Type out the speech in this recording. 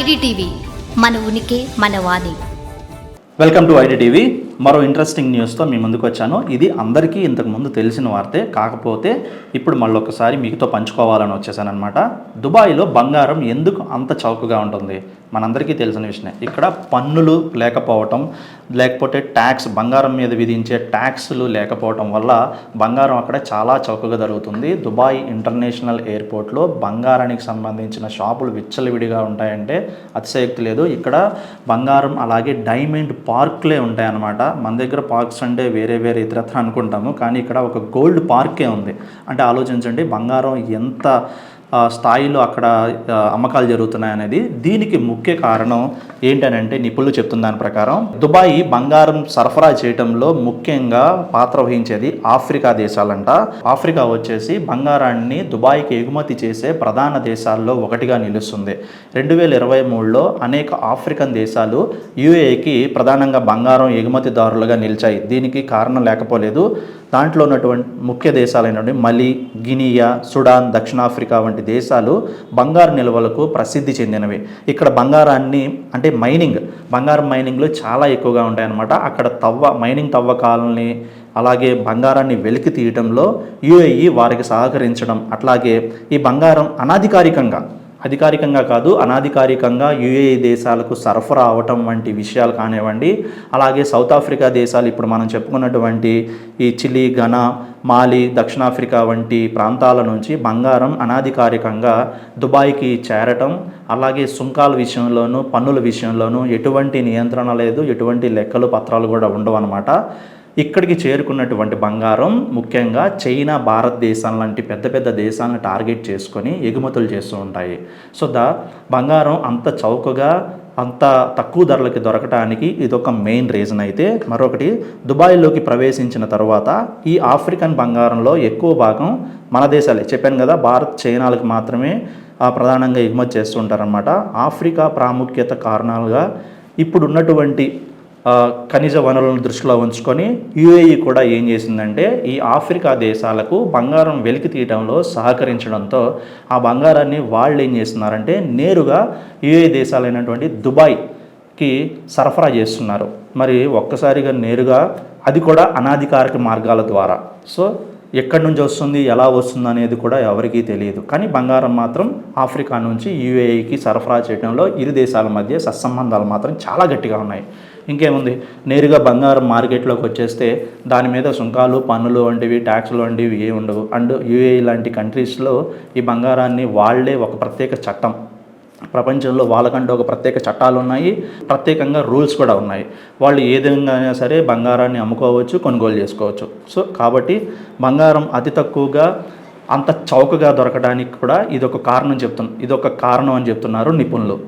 ID TV. మన ఉనికి మన వాణి. Welcome to ID TV. మరో ఇంట్రెస్టింగ్ న్యూస్తో మీ ముందుకు వచ్చాను. ఇది అందరికీ ఇంతకుముందు తెలిసిన వార్తే. కాకపోతే ఇప్పుడు మళ్ళీ ఒకసారి మీతో పంచుకోవాలని వచ్చేసానమాట దుబాయ్లో బంగారం ఎందుకు అంత చౌకగా ఉంటుంది? మనందరికీ తెలిసిన విషయమే. ఇక్కడ పన్నులు లేకపోవటం లేకపోతే ట్యాక్స్ బంగారం మీద విధించే ట్యాక్స్లు లేకపోవటం వల్ల బంగారం అక్కడ చాలా చౌకగా జరుగుతుంది. దుబాయ్ ఇంటర్నేషనల్ ఎయిర్పోర్ట్లో బంగారానికి సంబంధించిన షాపులు విచ్చలవిడిగా ఉంటాయంటే అతిశయోక్తి లేదు. ఇక్కడ బంగారం అలాగే డైమండ్ పార్క్లే ఉంటాయన్నమాట. మన దగ్గర పార్క్స్ అంటే వేరే వేరే ఇతరత్ర అనుకుంటాము కానీ ఇక్కడ ఒక గోల్డ్ పార్కే ఉంది. అంటే ఆలోచించండి బంగారం ఎంత స్థాయిలో అక్కడ అమ్మకాలు జరుగుతున్నాయి అనేది దీనికి ముఖ్య కారణం ఏంటనంటే నిపుణులు చెప్తున్న దాని ప్రకారం దుబాయ్ బంగారం సరఫరా చేయటంలో ముఖ్యంగా పాత్ర వహించేది ఆఫ్రికా దేశాలంట. ఆఫ్రికా వచ్చేసి బంగారాన్ని దుబాయ్కి ఎగుమతి చేసే ప్రధాన దేశాల్లో ఒకటిగా నిలుస్తుంది. రెండు వేల ఇరవై మూడులో అనేక ఆఫ్రికన్ దేశాలు యుఏకి ప్రధానంగా బంగారం ఎగుమతిదారులుగా నిలిచాయి. దీనికి కారణం లేకపోలేదు. దాంట్లో ఉన్నటువంటి ముఖ్య దేశాలైనటువంటి మలి గినియా సుడాన్ దక్షిణాఫ్రికా వంటి దేశాలు బంగారు నిల్వలకు ప్రసిద్ధి చెందినవి. ఇక్కడ బంగారాన్ని అంటే మైనింగ్ బంగారం మైనింగ్లో చాలా ఎక్కువగా ఉంటాయన్నమాట. అక్కడ తవ్వ మైనింగ్ తవ్వకాలని అలాగే బంగారాన్ని వెలికి తీయటంలో యుఏఈ వారికి సహకరించడం అట్లాగే ఈ బంగారం అనాధికారికంగా అధికారికంగా కాదు అనాధికారికంగా యుఏఈ దేశాలకు సరఫరా అవటం వంటి విషయాలు కానివ్వండి. అలాగే సౌత్ ఆఫ్రికా దేశాలు ఇప్పుడు మనం చెప్పుకున్నటువంటి ఈ చిలీ ఘనా మాలి దక్షిణాఫ్రికా వంటి ప్రాంతాల నుంచి బంగారం అనాధికారికంగా దుబాయ్కి చేరటం అలాగే సుంకాల విషయంలోనూ పన్నుల విషయంలోనూ ఎటువంటి నియంత్రణ లేదు ఎటువంటి లెక్కలు పత్రాలు కూడా ఉండవు అనమాట ఇక్కడికి చేరుకున్నటువంటి బంగారం ముఖ్యంగా చైనా భారతదేశం లాంటి పెద్ద పెద్ద దేశాలను టార్గెట్ చేసుకొని ఎగుమతులు చేస్తూ ఉంటాయి. సో ద బంగారం అంత చౌకగా అంత తక్కువ ధరలకి దొరకటానికి ఇదొక మెయిన్ రీజన్ అయితే. మరొకటి దుబాయ్లోకి ప్రవేశించిన తర్వాత ఈ ఆఫ్రికన్ బంగారంలో ఎక్కువ భాగం మన దేశాలే. చెప్పాను కదా భారత్ చైనాలకు మాత్రమే ఆ, ప్రధానంగా ఎగుమతి చేస్తుంటారనమాట ఆఫ్రికా ప్రాముఖ్యత కారణాలుగా ఇప్పుడు ఉన్నటువంటి ఖనిజ వనరులను దృష్టిలో ఉంచుకొని యుఏఈ కూడా ఏం చేసిందంటే ఈ ఆఫ్రికా దేశాలకు బంగారం వెలికి తీయడంలో సహకరించడంతో ఆ బంగారాన్ని వాళ్ళు ఏం చేస్తున్నారంటే నేరుగా యుఏఈ దేశాలైనటువంటి దుబాయ్కి సరఫరా చేస్తున్నారు. మరి ఒక్కసారిగా నేరుగా అది కూడా అనాధికారిక మార్గాల ద్వారా. సో ఎక్కడి నుంచి వస్తుంది ఎలా వస్తుంది అనేది కూడా ఎవరికీ తెలియదు. కానీ బంగారం మాత్రం ఆఫ్రికా నుంచి యుఏఈకి సరఫరా చేయడంలో ఇరు దేశాల మధ్య సత్సంబంధాలు మాత్రం చాలా గట్టిగా ఉన్నాయి. ఇంకేముంది? నేరుగా బంగారం మార్కెట్లోకి వచ్చేస్తే దాని మీద సుంకాలు పన్నులు వంటివి ట్యాక్స్లు వంటివి ఏ ఉండవు అండ్ యుఏఈ లాంటి కంట్రీస్లో ఈ బంగారాన్ని వాళ్ళే ఒక ప్రత్యేక చట్టం. ప్రపంచంలో వాళ్ళకంటే ఒక ప్రత్యేక చట్టాలు ఉన్నాయి ప్రత్యేకంగా రూల్స్ కూడా ఉన్నాయి. వాళ్ళు ఏ విధంగా అయినా సరే బంగారాన్ని అమ్ముకోవచ్చు కొనుగోలు చేసుకోవచ్చు. సో కాబట్టి బంగారం అతి తక్కువగా అంత చౌకగా దొరకడానికి కూడా ఇదొక కారణం చెప్తున్న ఇదొక కారణం అని చెప్తున్నారు నిపుణులు.